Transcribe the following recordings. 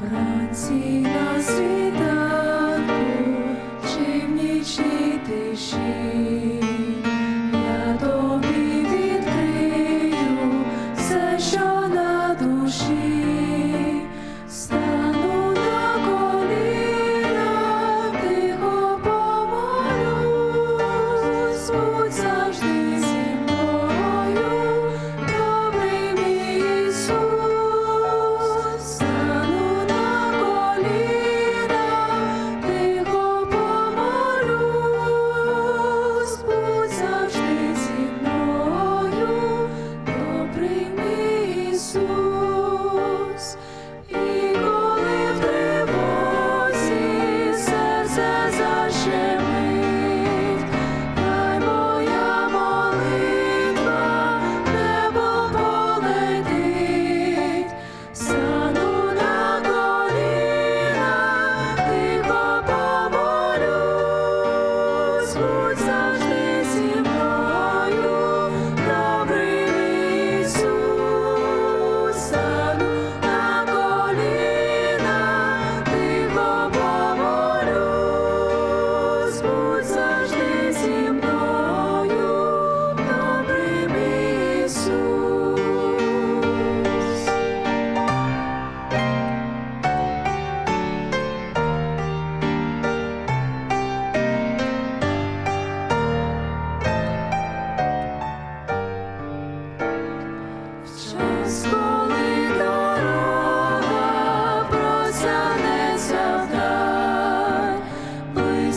Вранці на світанку чи в нічній тиші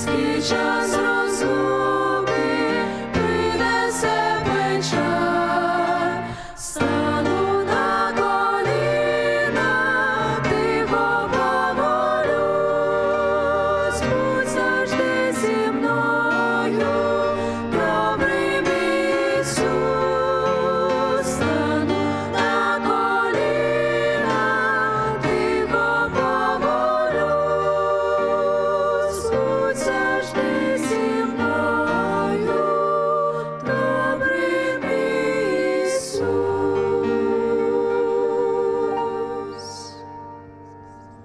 близький час